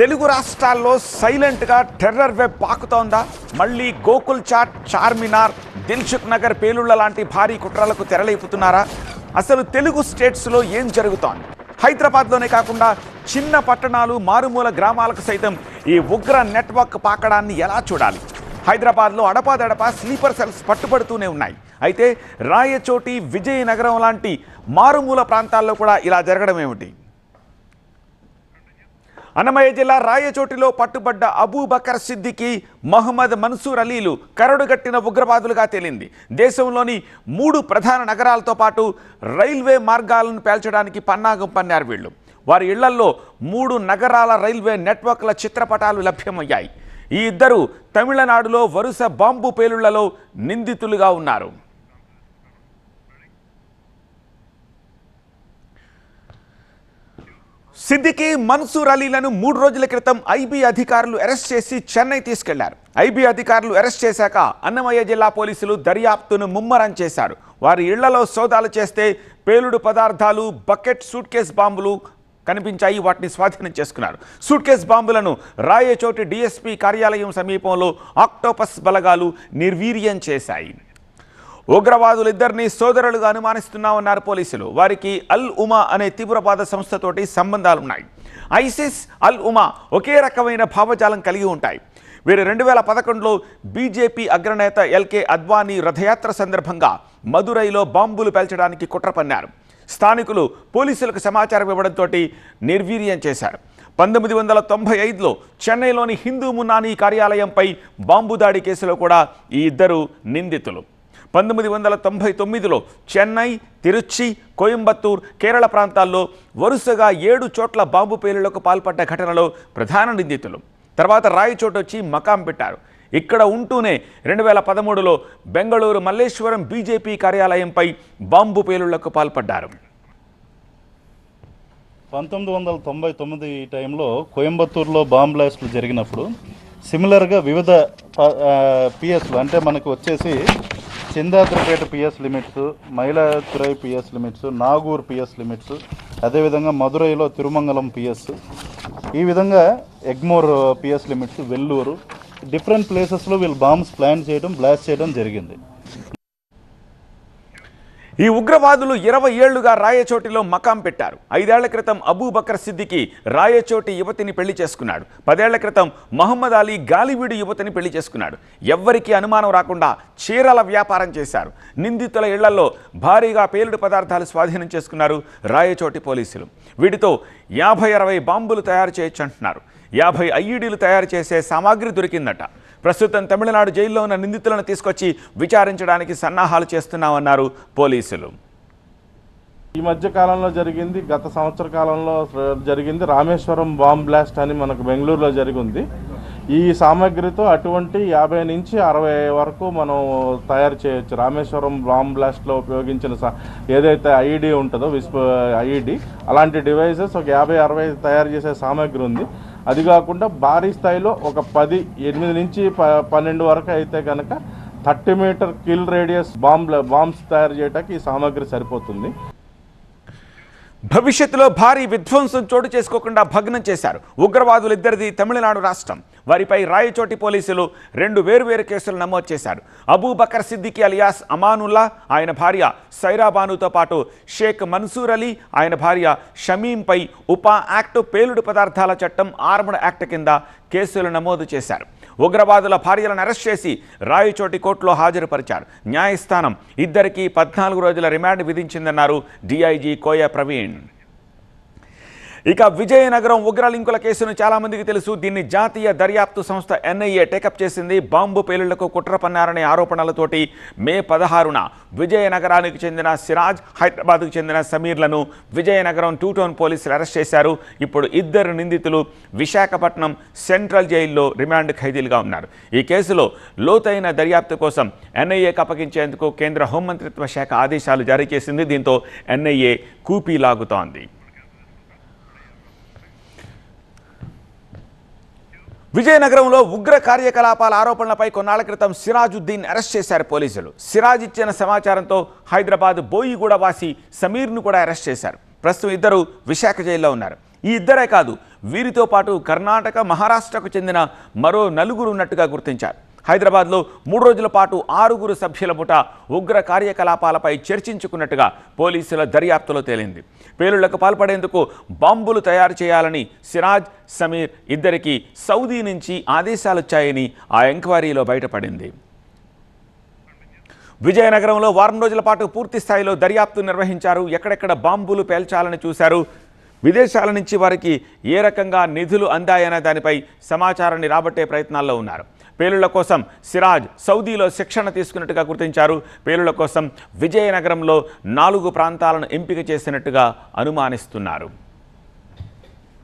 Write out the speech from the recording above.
తెలుగు రాష్ట్రాల్లో సైలెంట్గా terror web పాకుతోందా? మళ్ళీ గోకుల్ చాట్ చార్మినార్ దిల్సుఖ్ నగర్ పేలుళ్ళ లాంటి భారీ కుట్రలకు తెరలేపుతున్నారా? అసలు తెలుగు స్టేట్స్లో ఏం జరుగుతోంది? హైదరాబాద్లోనే కాకుండా చిన్న పట్టణాలు మారుమూల గ్రామాలకు సైతం ఈ ఉగ్ర నెట్వర్క్ పాకడాన్ని ఎలా చూడాలి? హైదరాబాద్లో అడపాదడపా స్లీపర్ సెల్స్ పట్టుబడుతూనే ఉన్నాయి. అయితే రాయచోటి విజయనగరం లాంటి మారుమూల ప్రాంతాల్లో కూడా ఇలా జరగడం ఏమిటి అన్నమయ్య జిల్లా రాయచోటిలో పట్టుబడ్డ అబూబకర్ సిద్దికి మహమ్మద్ మన్సూర్ అలీలు కరడుగట్టిన ఉగ్రవాదులుగా తేలింది. దేశంలోని మూడు ప్రధాన నగరాలతో పాటు రైల్వే మార్గాలను పేల్చడానికి పన్నాగం పన్నారు వీళ్ళు. వారి ఇళ్ళల్లో మూడు నగరాల రైల్వే నెట్వర్క్ల చిత్రపటాలు లభ్యమయ్యాయి. ఈ ఇద్దరు తమిళనాడులో వరుస బాంబు పేలుళ్ళలో నిందితులుగా ఉన్నారు. సిద్దికి మన్సూర్ అలీలను మూడు రోజుల క్రితం ఐబీ అధికారులు అరెస్ట్ చేసి చెన్నై తీసుకెళ్ళారు. ఐబీ అధికారులు అరెస్ట్ చేశాక అన్నమయ్య జిల్లా పోలీసులు దర్యాప్తును ముమ్మరం చేశారు. వారి ఇళ్ళలో సోదాలు చేస్తే పేలుడు పదార్థాలు బకెట్ సూట్ కేస్ బాంబులు కనిపించాయి. వాటిని స్వాధీనం చేసుకున్నారు. సూట్ కేస్ బాంబులను రాయచోటి డిఎస్పీ కార్యాలయం సమీపంలో ఆక్టోపస్ బలగాలు నిర్వీర్యం చేశాయి. ఉగ్రవాదులిద్దరిని సోదరులుగా అనుమానిస్తున్నామన్నారు పోలీసులు. వారికి అల్ ఉమా అనే తీవ్రవాద సంస్థతోటి సంబంధాలున్నాయి. ఐసిస్ అల్ ఉమా ఒకే రకమైన భావజాలం కలిగి ఉంటాయి. వీరు రెండు వేల పదకొండులో బీజేపీ అగ్రనేత ఎల్కే అద్వానీ రథయాత్ర సందర్భంగా మదురైలో బాంబులు పేల్చడానికి కుట్ర పన్నారు. స్థానికులు పోలీసులకు సమాచారం ఇవ్వడంతో నిర్వీర్యం చేశారు. పంతొమ్మిది వందల తొంభై ఐదులో చెన్నైలోని హిందూ మున్నానీ కార్యాలయంపై బాంబు దాడి కేసులో కూడా ఈ ఇద్దరు నిందితులు. పంతొమ్మిది వందల తొంభై తొమ్మిదిలో చెన్నై తిరుచి కోయంబత్తూర్ కేరళ ప్రాంతాల్లో వరుసగా ఏడు చోట్ల బాంబు పేలుళ్ళకు పాల్పడ్డ ఘటనలో ప్రధాన నిందితులు. తర్వాత రాయచోటు వచ్చి మకాం పెట్టారు. ఇక్కడ ఉంటూనే రెండు వేల పదమూడులో బెంగళూరు మల్లేశ్వరం బీజేపీ కార్యాలయంపై బాంబు పేలుళ్ళకు పాల్పడ్డారు. పంతొమ్మిది వందల తొంభై తొమ్మిది టైంలో కోయంబత్తూరులో బాంబ్ బ్లాస్ట్లు జరిగినప్పుడు సిమిలర్గా వివిధ పిఎస్లు అంటే మనకు వచ్చేసి Chintadripet PS limits Mayiladuthurai PS limits Nagore PS limits అదేవిధంగా మదురైలో తిరుమంగళం పిఎస్. ఈ విధంగా Egmore PS limits Vellore. Different ప్లేసెస్లో వీళ్ళు బాంబ్స్ ప్లాన్ చేయడం బ్లాస్ట్ చేయడం జరిగింది. ఈ ఉగ్రవాదులు ఇరవై ఏళ్ళుగా రాయచోటిలో మకాం పెట్టారు. ఐదేళ్ళ క్రితం అబూబకర్ సిద్దికి రాయచోటి యువతిని పెళ్ళి చేసుకున్నాడు. పదేళ్ళ క్రితం మహమ్మద్ అలీ గాలివీడు యువతిని పెళ్ళి చేసుకున్నాడు. ఎవ్వరికీ అనుమానం రాకుండా చీరల వ్యాపారం చేశారు. నిందితుల ఇళ్ళలో భారీగా పేలుడు పదార్థాలు స్వాధీనం చేసుకున్నారు రాయచోటి పోలీసులు. వీటితో యాభై అరవై బాంబులు తయారు చేయొచ్చు అంటున్నారు. యాభై ఐఈడీలు తయారు చేసే సామాగ్రి దొరికిందట. ప్రస్తుతం తమిళనాడు జైల్లో ఉన్న నిందితులను తీసుకొచ్చి విచారించడానికి సన్నాహాలు చేస్తున్నామన్నారు పోలీసులు. ఈ మధ్య కాలంలో జరిగింది గత సంవత్సర కాలంలో జరిగింది రామేశ్వరం బాంబ్ బ్లాస్ట్ అని మనకు బెంగళూరులో జరిగింది. ఈ సామాగ్రితో అటువంటి యాభై నుంచి అరవై వరకు మనం తయారు చేయొచ్చు. రామేశ్వరం బాంబ్ బ్లాస్ట్లో ఉపయోగించిన ఏదైతే ఐఈడి ఉంటుందో విస్ప ఐఈడి అలాంటి డివైసెస్ ఒక యాభై అరవై తయారు చేసే సామాగ్రి ఉంది. అది కాకుండా భారీ స్థాయిలో ఒక పది ఎనిమిది నుంచి ప పన్నెండు వరకు అయితే కనుక thirty meter kill radius bomb bombs తయారు చేయడానికి ఈ సామాగ్రి సరిపోతుంది. భవిష్యత్తులో భారీ విధ్వంసం చోటు చేసుకోకుండా భగ్నం చేశారు. ఉగ్రవాదులిద్దరిది తమిళనాడు రాష్ట్రం. వారిపై రాయచోటి పోలీసులు రెండు వేరువేరు కేసులు నమోదు చేశారు. అబూబకర్ సిద్దికి అలియాస్ అమానుల్లా ఆయన భార్య సైరాబానుతో పాటు షేక్ మన్సూర్ అలీ ఆయన భార్య షమీంపై ఉపా యాక్ట్ పేలుడు పదార్థాల చట్టం ఆర్మడ్ యాక్ట్ కింద కేసులు నమోదు చేశారు. ఉగ్రవాదుల భార్యలను అరెస్ట్ చేసి రాయచోటి కోర్టులో హాజరుపరిచారు. న్యాయస్థానం ఇద్దరికీ పద్నాలుగు రోజుల రిమాండ్ విధించిందన్నారు డీఐజీ కోయ ప్రవీణ్. ఇక విజయనగరం ఉగ్రలింకుల కేసును చాలామందికి తెలుసు. దీన్ని జాతీయ దర్యాప్తు సంస్థ ఎన్ఐఏ టేకప్ చేసింది. బాంబు పేలుళ్ళకు కుట్ర పన్నారనే ఆరోపణలతోటి మే పదహారున విజయనగరానికి చెందిన సిరాజ్ హైదరాబాద్కు చెందిన సమీర్లను విజయనగరం టూ టౌన్ పోలీసులు అరెస్ట్ చేశారు. ఇప్పుడు ఇద్దరు నిందితులు విశాఖపట్నం సెంట్రల్ జైల్లో రిమాండ్ ఖైదీలుగా ఉన్నారు. ఈ కేసులో లోతైన దర్యాప్తు కోసం ఎన్ఐఏకి అప్పగించేందుకు కేంద్ర హోంమంత్రిత్వ శాఖ ఆదేశాలు జారీ చేసింది. దీంతో ఎన్ఐఏ కూపీ లాగుతోంది విజయనగరంలో ఉగ్ర కార్యకలాపాల ఆరోపణలపై కొన్నాళ్ళ క్రితం సిరాజుద్దీన్ అరెస్ట్ చేశారు పోలీసులు. సిరాజ్ ఇచ్చిన సమాచారంతో హైదరాబాద్ బోయిగూడ వాసి సమీర్ను కూడా అరెస్ట్ చేశారు. ప్రస్తుతం ఇద్దరు విశాఖ జైల్లో ఉన్నారు. ఈ ఇద్దరే కాదు వీరితో పాటు కర్ణాటక మహారాష్ట్రకు చెందిన మరో నలుగురు ఉన్నట్టుగా గుర్తించారు. హైదరాబాద్లో మూడు రోజుల పాటు ఆరుగురు సభ్యుల ముఠ ఉగ్ర కార్యకలాపాలపై చర్చించుకున్నట్టుగా పోలీసుల దర్యాప్తులో తేలింది. పేలుళ్ళకు పాల్పడేందుకు బాంబులు తయారు చేయాలని సిరాజ్ సమీర్ ఇద్దరికి సౌదీ నుంచి ఆదేశాలొచ్చాయని ఆ ఎంక్వైరీలో బయటపడింది. విజయనగరంలో వారం రోజుల పాటు పూర్తి స్థాయిలో దర్యాప్తు నిర్వహించారు. ఎక్కడెక్కడ బాంబులు పేల్చాలని చూశారు. విదేశాల నుంచి వారికి ఏ రకంగా నిధులు అందాయనే దానిపై సమాచారాన్ని రాబట్టే ప్రయత్నాల్లో ఉన్నారు. పేలుళ్ళ కోసం సిరాజ్ సౌదీలో శిక్షణ తీసుకున్నట్టుగా గుర్తించారు. పేలుళ్ళ కోసం విజయనగరంలో నాలుగు ప్రాంతాలను ఎంపిక చేసినట్టుగా అనుమానిస్తున్నారు.